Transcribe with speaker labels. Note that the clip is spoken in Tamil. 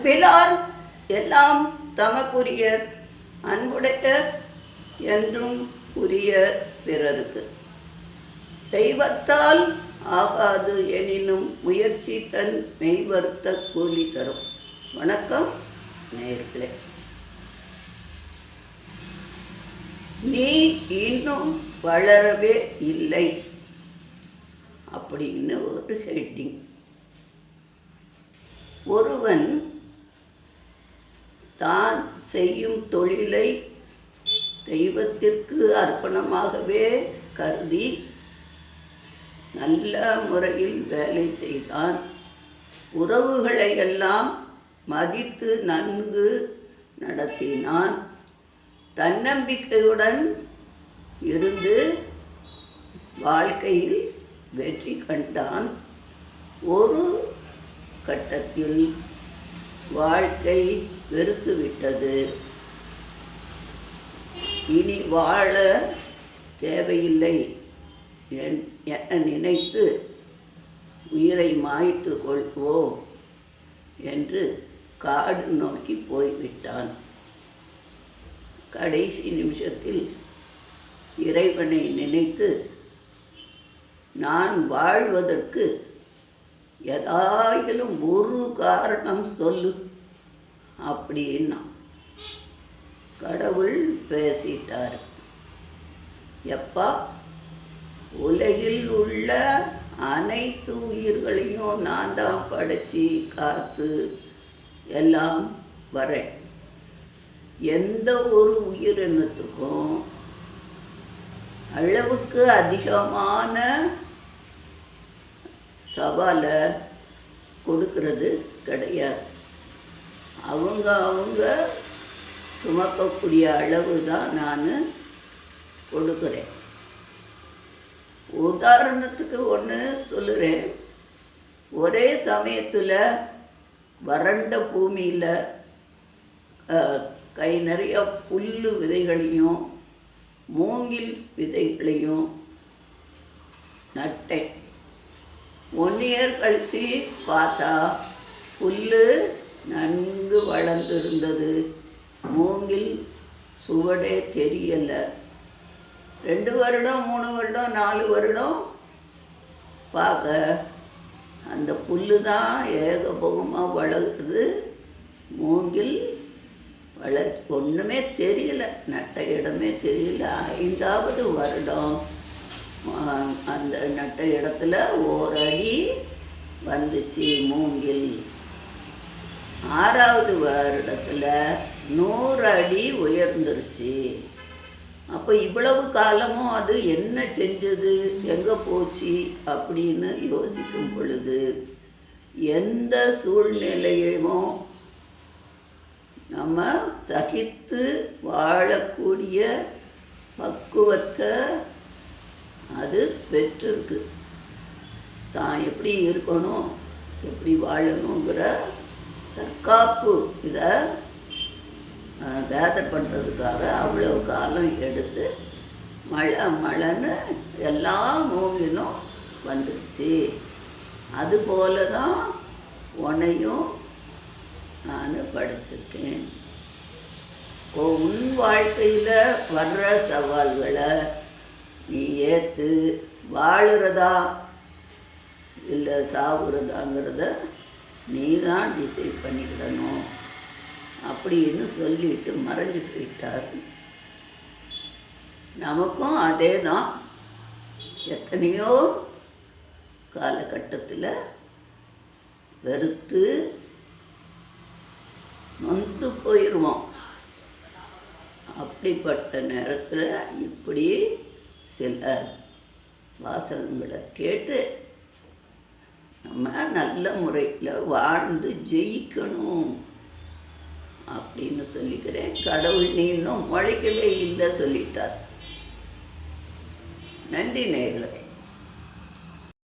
Speaker 1: அன்பிலார் எல்லாம் தமக்குரிய அன்புடைய என்றும் உரிய பிறருக்கு. தெய்வத்தால் ஆகாது எனினும் முயற்சி தன் மெய்வர்த்த கூலி தரும். வணக்கம் நேர்களே. நீ இன்னும் வளரவே இல்லை அப்படின்னு ஒரு ஹெட்டிங். ஒருவன் தான் செய்யும் தொழிலை தெய்வத்திற்கு அர்ப்பணமாகவே கருதி நல்ல முறையில் வேலை செய்தான். உறவுகளை எல்லாம் மதித்து நன்கு நடத்தினான். தன்னம்பிக்கையுடன் இருந்து வாழ்க்கையில் வெற்றி கண்டான். ஒரு கட்டத்தில் வாழ்க்கை வெறுத்துவிட்டது. இனி வாழ தேவையில்லை. என்- என நினைத்து உயிரை மாய்த்து கொள்வோம் என்று காடு நோக்கி போய்விட்டான். கடைசி நிமிஷத்தில் இறைவனை நினைத்து நான் வாழ்வதற்கு ஏதாயிலும் ஒரு காரணம் சொல்லு. அப்படின்னா கடவுள் பேசிட்டார். எப்பா உலகில் உள்ள அனைத்து உயிர்களையும் நான் தான் படைச்சி காத்து எல்லாம் வரேன். எந்த ஒரு உயிரினத்துக்கும் அளவுக்கு அதிகமான சவாலை கொடுக்கறது கிடையாது. அவங்க அவங்க சுமக்கக்கூடிய அளவு தான் நான் கொடுக்குறேன். உதாரணத்துக்கு ஒன்று சொல்லுறேன். ஒரே சமயத்தில் வறண்ட பூமியில் கை நிறைய புல் விதைகளையும் மூங்கில் விதைகளையும் நட்டேன். ஒன் இயர் கழித்து பார்த்தா புல் நன்கு வளர்ந்திருந்தது. மூங்கில் சுவடே தெரியலை. ரெண்டு வருடம் மூணு வருடம் நாலு வருடம் பார்க்க அந்த புல்லு தான் ஏகபோகமாக வளருது மூங்கில் வளர் ஒன்றுமே தெரியல நட்ட இடமே தெரியல. ஐந்தாவது வருடம் அந்த நட்ட இடத்துல ஓரடி வந்துச்சு மூங்கில். ஆறாவது வருடத்தில் நூறு அடி உயர்ந்துருச்சு. அப்போ இவ்வளவு காலமும் அது என்ன செஞ்சது? எங்கே போச்சு? அப்படின்னு யோசிக்கும் பொழுது எந்த சூழ்நிலையுமோ நம்ம சகித்து வாழக்கூடிய பக்குவத்தை அது பெற்றிருக்கு. தான் எப்படி இருக்கணும் எப்படி வாழணுங்கிற தற்காப்பு இதை கேதர் பண்ணுறதுக்காக அவ்வளோ காலம் எடுத்து மழை மழைன்னு எல்லா மூவிலும் வந்துடுச்சு அதுபோல தான் உனையும் நான் படிச்சிருக்கேன். உன் வாழ்க்கையில் வர்ற சவால்களை ஏற்று வாழுறதா? இல்லை சாகுறதாங்கிறத நீ தான் டிசைட் பண்ணிக்கிடணும். அப்படின்னு சொல்லிட்டு மறைஞ்சு போயிட்டார். நமக்கும் அதே தான் எத்தனையோ காலகட்டத்தில் வெறுத்து நொந்து போயிடுவோம் அப்படிப்பட்ட நேரத்தில் இப்படி சில வாசகங்களை கேட்டு நம்ம நல்ல முறையில் வாழ்ந்து ஜெயிக்கணும் அப்படின்னு சொல்லிக்கிறேன். கடவுள் நீ இன்னும் முளைக்கவே இல்லை சொல்லிட்டார். நன்றி நேர்களை.